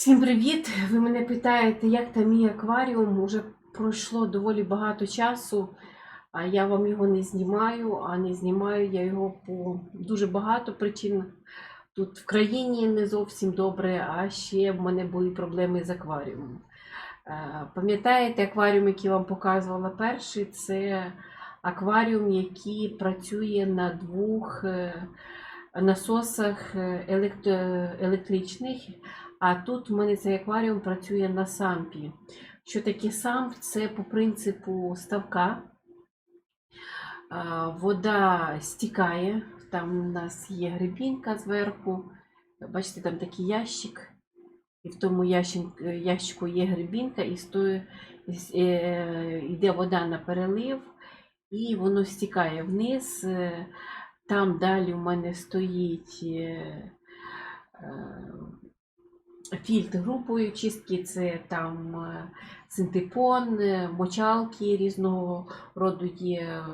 Всім привіт! Ви мене питаєте, як там мій акваріум? Уже пройшло доволі багато часу, а я вам його не знімаю, а не знімаю я його по дуже багато причин. Тут в країні не зовсім добре, а ще в мене були проблеми з акваріумом. Е, Пам'ятаєте акваріум, який вам показувала перший? Це акваріум, який працює на двох е, насосах е, електричних. А тут в мене цей акваріум працює на сампі. Що таке самп? Це по принципу ставка. Вода стікає, там у нас є грибінка зверху. Бачите, там такий ящик. І в тому ящику є грибінка, і стоїть, йде вода на перелив, і воно стікає вниз. Е, Там далі у мене стоїть е, е, фільтр групової чистки, це там е, синтепон, е, мочалки різного роду є е,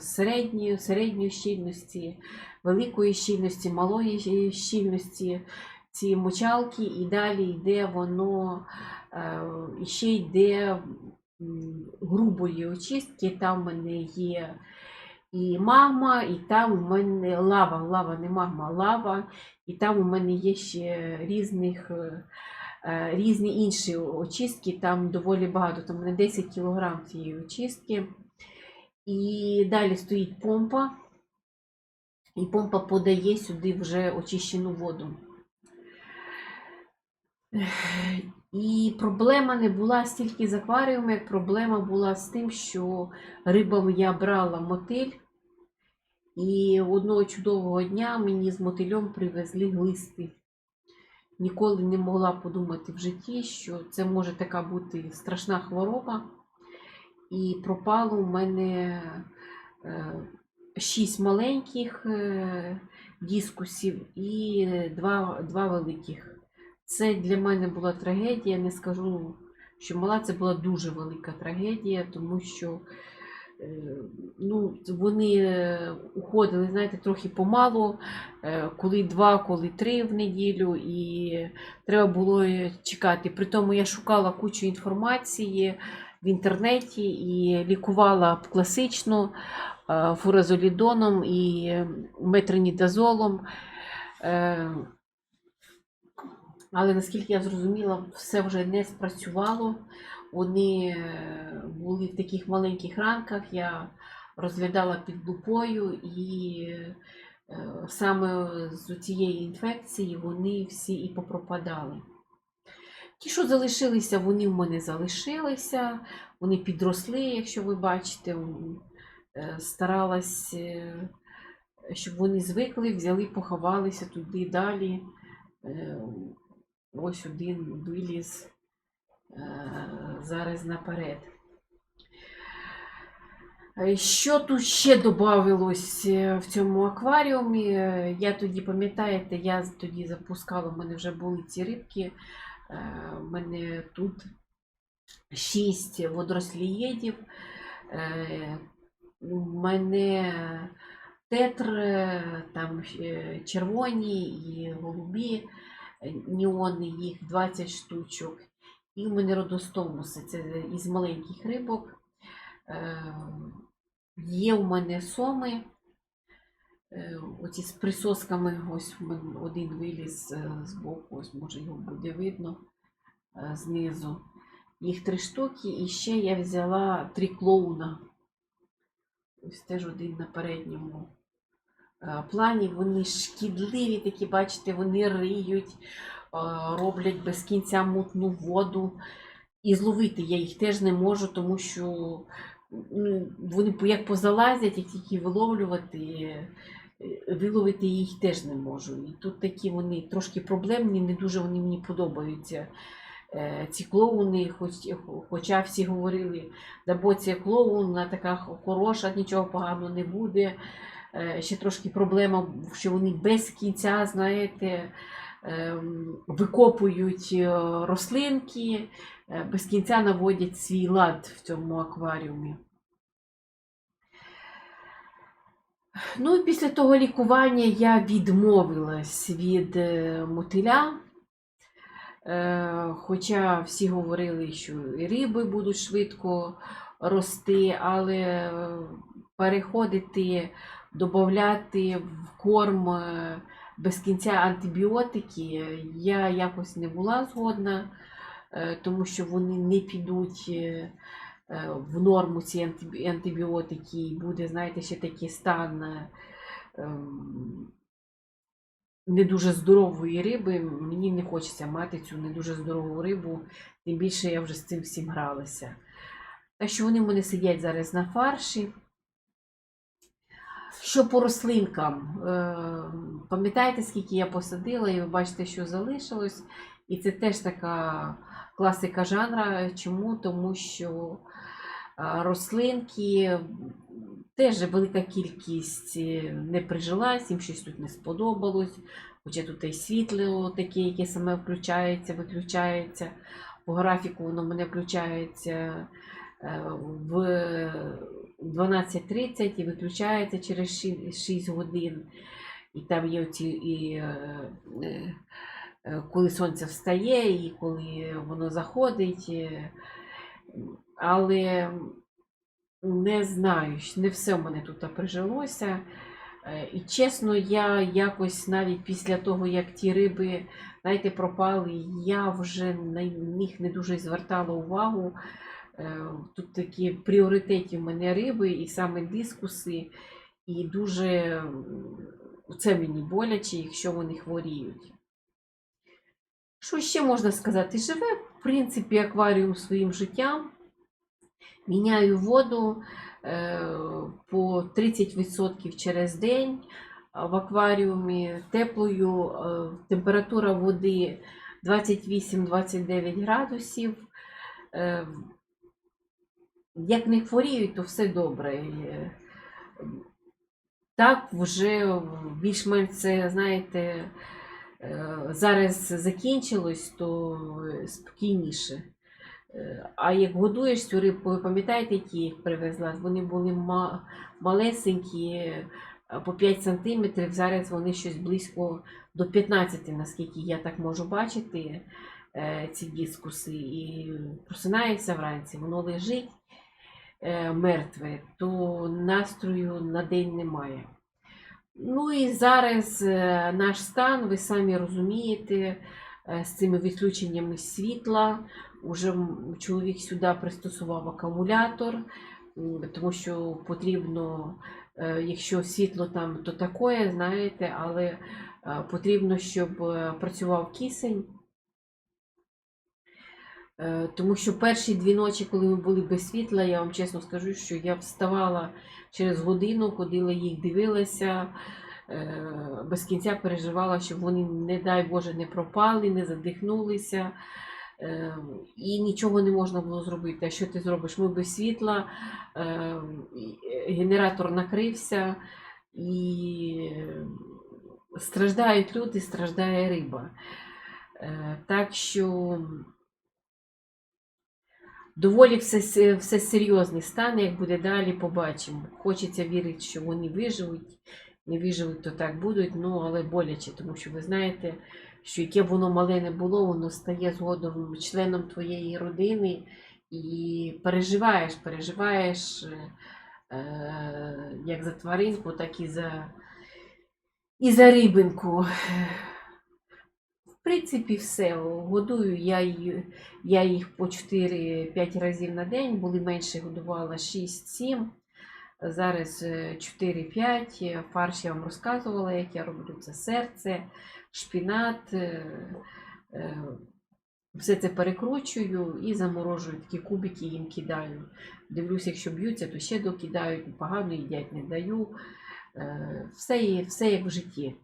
середньої, середньої щільності, великої щільності, малої щільності. Ці мочалки, і далі йде воно, ще йде грубої очистки. Там в є і магма, і там у мене лава, лава, не магма, лава. І там у мене є ще різних, е, е, різні інші очистки, там доволі багато, там у мене 10 кг цієї очистки. І далі стоїть помпа, і помпа подає сюди вже очищену воду. І проблема не була стільки з акваріумом, як проблема була з тим, що рибам я брала мотиль, і одного чудового дня мені з мотильом привезли глисти. Ніколи не могла подумати в житті, що це може така бути страшна хвороба. І пропало у мене е, шість маленьких е, дискусів і два, два великих. Це для мене була трагедія. Не скажу, що мала це була дуже велика трагедія, тому що ну, вони е, уходили, знаєте, трохи помалу, е, коли два, коли три в неділю, і треба було е, чекати. При тому я шукала кучу інформації в інтернеті і лікувала класично е, фуразолідоном і метронідазолом. Е, Але наскільки я зрозуміла, все вже не спрацювало. Вони е, були в таких маленьких ранках. Я розглядала під лупою, і е, саме з цієї інфекції вони всі і попропадали. Ті, що залишилися, вони в мене залишилися, вони підросли, якщо ви бачите. Е, Старалась, е, щоб вони звикли, взяли, поховалися туди далі. Ось один виліз зараз наперед. Е, Що тут ще додавалось е, в цьому акваріумі? Е, Я тоді, пам'ятаєте, я тоді запускала, в мене вже були ці рибки. Е, У мене тут шість водорослієдів. Е, У мене тетр, е, там е, червоні і голубі е, ніони, їх 20 штучок. І у мене родостомуси, це із маленьких рибок. Е, Є у мене соми, е, оці з присосками, ось один виліз е, з боку, ось може його буде видно знизу. Їх три штуки, і ще я взяла три клоуна. Ось теж один на передньому плані. Вони шкідливі, такі, бачите, вони риють, роблять без кінця мутну воду. І зловити я їх теж не можу, тому що ну, вони як позалазять, як тільки виловлювати, е, виловити їх теж не можу. І тут такі вони трошки проблемні, не дуже вони мені подобаються. Е, Ці клоуни, хоч, хоча всі говорили, да бо це клоун, вона така хороша, нічого поганого не буде. Е, Ще трошки проблема, що вони без кінця, знаєте, викопують е, рослинки, е, без кінця наводять свій лад в цьому акваріумі. Ну і після того лікування я відмовилась від е, мотиля. Хоча всі говорили, що і риби будуть швидко рости, але переходити, додати в корм без кінця антибіотики я якось не була згодна, е, тому що вони не підуть е, е, в норму ці антибіотики, і буде, знаєте, ще такий стан. ем, не дуже здорової риби, мені не хочеться мати цю не дуже здорову рибу, тим більше я вже з цим всім гралася. Так що вони мене сидять зараз на фарші. Що по рослинкам? Е, Пам'ятаєте, скільки я посадила, і ви бачите, що залишилось. І це теж така класика жанра. Чому? Тому що е, рослинки теж велика кількість е, не прижилась, їм щось тут не сподобалось. Хоча тут і світло таке, яке саме включається, виключається. По графіку воно мене включається в 12.30 і виключається через 6 годин. І там є оці, і, е, е, е, коли сонце встає, і коли воно заходить. Але не знаю, не все в мене тут прижилося. І чесно, я якось навіть після того, як ті риби, знаєте, пропали, я вже на них не дуже звертала увагу. Е, Тут такі пріоритеті в мене риби і саме дискуси, і дуже це мені боляче, якщо вони хворіють. Що ще можна сказати? Живе, в принципі, акваріум своїм життям. Міняю воду е, по 30% через день в акваріумі теплою, е, температура води 28-29 градусів. Як не хворіють, то все добре. Е, Так, вже більш-менш це, знаєте, е, зараз закінчилось, то спокійніше. Е, А як годуєш цю рибку, ви пам'ятаєте, які їх привезла? Вони були малесенькі, по 5 сантиметрів. Зараз вони щось близько до 15, наскільки я так можу бачити, ці дискуси. І просинається вранці, воно лежить мертве, то настрою на день немає. Ну і зараз е, наш стан, ви самі розумієте, е, з цими відключеннями світла. Уже чоловік сюди пристосував акумулятор, тому що потрібно, е, якщо світло там, то таке, знаєте, але е, потрібно, щоб е, працював кисень. Е, Тому що перші дві ночі, коли ми були без світла, я вам чесно скажу, що я вставала через годину, ходила їх, дивилася, е, без кінця переживала, щоб вони, не дай Боже, не пропали, не задихнулися. Е, І нічого не можна було зробити. А що ти зробиш? Ми без світла, генератор накрився, і страждають люди, страждає риба. Так що доволі все, се- все серйозний стан, як буде далі, побачимо. Хочеться вірити, що вони виживуть. Не виживуть, то так будуть, ну але боляче, тому що ви знаєте, що яке б воно мале не було, воно стає згодом членом твоєї родини і переживаєш, переживаєш е, е, як за тваринку, так і за, і за рибинку. Принципі, все. Годую я, я їх по 4-5 разів на день, були менше годувала 6-7. Зараз е, 4-5. Фарш я вам розказувала, як я роблю це серце, шпінат. е, е, Все це перекручую і заморожую такі кубики їм кидаю. Дивлюсь, якщо б'ються, то ще докидають, погано їдять, не даю. Е, Все, все як в житті.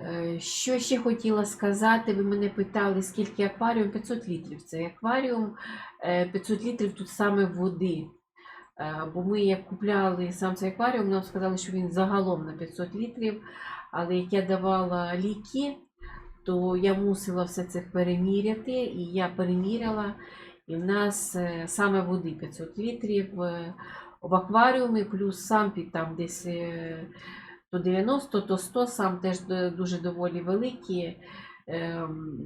Е, Що ще хотіла сказати? Ви мене питали, скільки акваріум? 500 літрів. Це акваріум. Е, 500 літрів тут саме води. Е, Бо ми як купляли сам цей акваріум, нам сказали, що він загалом на 500 літрів. Але як я давала ліки, то я мусила все це переміряти, і я переміряла. І в нас е, саме води 500 літрів е, в акваріумі, плюс сам там десь е, то 90, то 100, сам теж дуже доволі великі. Ем,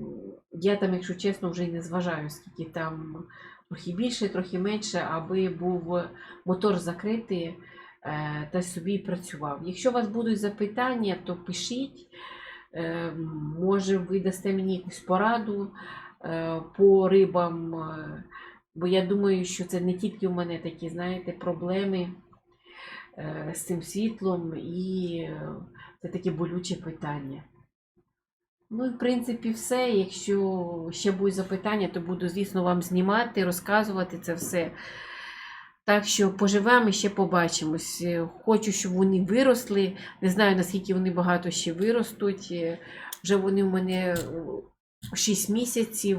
Я там, якщо чесно, вже й не зважаю, скільки там трохи більше, трохи менше, аби був мотор закритий е, та собі працював. Якщо у вас будуть запитання, то пишіть. Е, Може, ви дасте мені якусь пораду е, по рибам, е, бо я думаю, що це не тільки у мене такі, знаєте, проблеми з цим світлом, і е, це таке болюче питання. Ну і в принципі все. Якщо ще будуть запитання, то буду, звісно, вам знімати, розказувати це все. Так що поживемо і ще побачимось. Е, Хочу, щоб вони виросли. Не знаю, наскільки вони багато ще виростуть. Е, Вже вони в мене 6 місяців.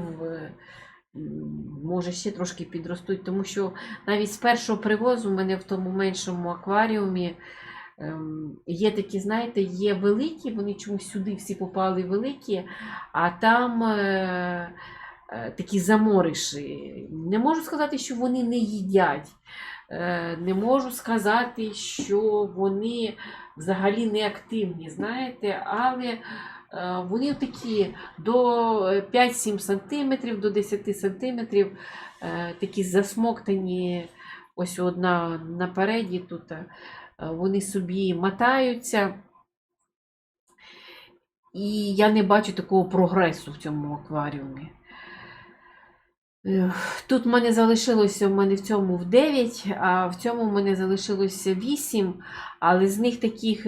Може, ще трошки підростуть, тому що навіть з першого привозу в мене в тому меншому акваріумі ем, є такі, знаєте, є великі, вони чомусь сюди всі попали великі, а там е, е, такі замориші. Не можу сказати, що вони не їдять. Е, Не можу сказати, що вони взагалі не активні, знаєте, але вони такі до 5-7 см, до 10 см, такі засмоктані, ось одна напереді тут. е, Вони собі мотаються. І я не бачу такого прогресу в цьому акваріумі. Тут в мене залишилося в мене в цьому в 9, а в цьому в мене залишилося 8, але з них таких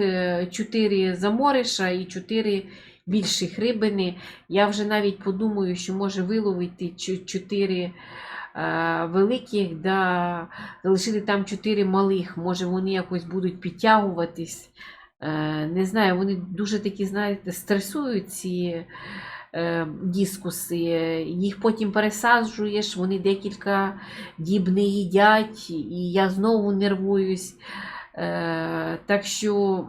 4 замориша і 4 більших рибини. Я вже навіть подумаю, що може виловити 4 великих, да, залишити там 4 малих. Може вони якось будуть підтягуватись. Е, Не знаю, вони дуже такі, знаєте, стресують ці е, дискуси, їх потім пересаджуєш, вони декілька діб не їдять, і я знову нервуюсь. Е, так що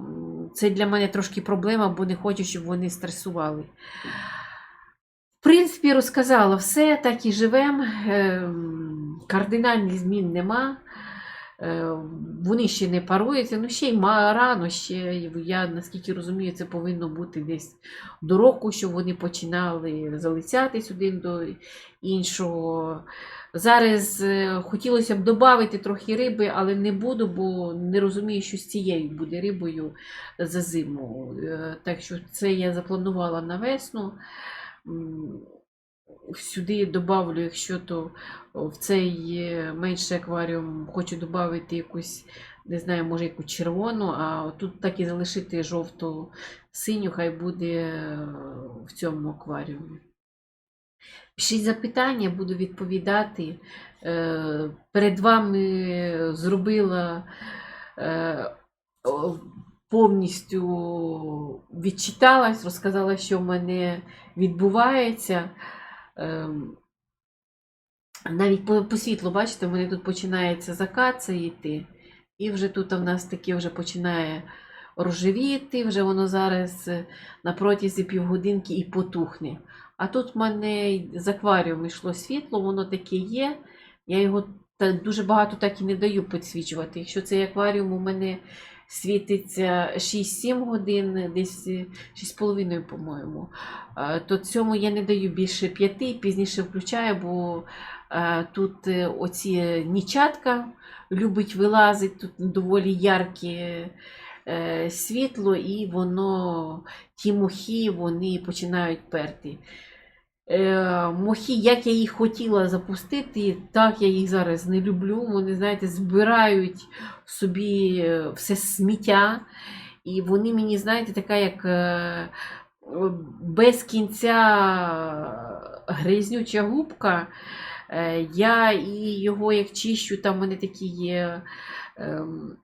це для мене трошки проблема, бо не хочу, щоб вони стресували. В принципі, розказала все, так і живемо. Кардинальних змін нема. Е, Вони ще не паруються, ну ще й рано, ще я наскільки розумію, це повинно бути десь до року, щоб вони починали залицятись один до іншого. Зараз е, хотілося б додати трохи риби, але не буду, бо не розумію, що з цією буде рибою за зиму. Е, Так що це я запланувала на весну. Сюди добавлю, якщо то в цей е, менший акваріум хочу додати якусь, не знаю, може яку червону, а тут так і залишити жовту синю, хай буде в цьому акваріумі. Пишіть запитання, буду відповідати. Е, Перед вами зробила е, повністю відчиталась, розказала, що в мене відбувається. Ем, Навіть по, по світлу, бачите, в мене тут починається закат це йти, і вже тут в нас таке вже починає рожевіти, вже воно зараз е, на протязі півгодинки і потухне. А тут в мене з акваріуму йшло світло, воно таке є. Я його дуже багато так і не даю підсвічувати. Якщо цей акваріум у мене світиться 6-7 годин, десь е, 6,5, по-моєму, е, то цьому я не даю більше 5, пізніше включаю, бо е, тут е, оці нічатка любить вилазить, тут доволі ярке е, світло, і воно, ті мухи, вони починають перти. Е, мохи, як я їх хотіла запустити, так я їх зараз не люблю. Вони, знаєте, збирають собі е, все сміття. І вони мені, знаєте, така як е, без кінця грязнюча губка. Е, Я і його як чищу, там в мене такі є ем,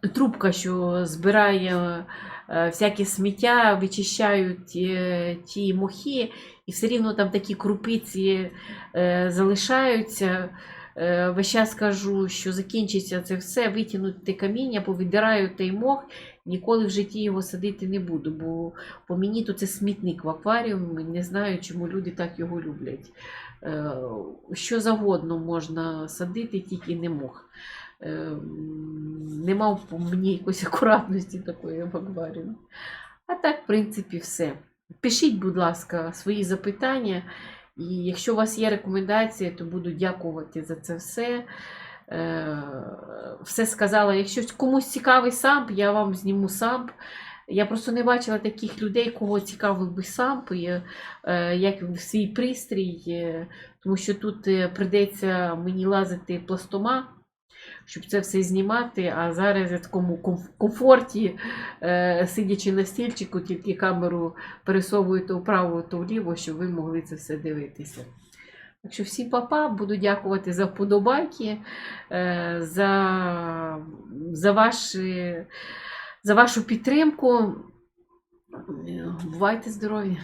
трубка, що збирає е, всяке сміття, вичищають е, ті мохи, і все рівно там такі крупиці е, залишаються. Весь час кажу, що закінчиться це все, витягнуть те каміння, повідираю той мох, ніколи в житті його садити не буду, бо по мені то це смітник в акваріумі, не знаю, чому люди так його люблять. Що завгодно можна садити, тільки не мох. Нема в мені якоїсь акуратності такої в акваріумі. А так, в принципі, все. Пишіть, будь ласка, свої запитання. І якщо у вас є рекомендації, то буду дякувати за це все. Е, Все сказала. Якщо комусь цікавий самп, я вам зніму самп. Я просто не бачила таких людей, кого цікавив би самп, е, як свій пристрій, е, тому що тут е, прийдеться мені лазити пластома, щоб це все знімати. А зараз я в такому комфорті, е, сидячи на стільчику, тільки камеру пересовую то вправо, то вліво, щоб ви могли це все дивитися. Так що всім папа, буду дякувати за вподобайки, е, за, за, ваші, за вашу підтримку. Е, Бувайте здорові!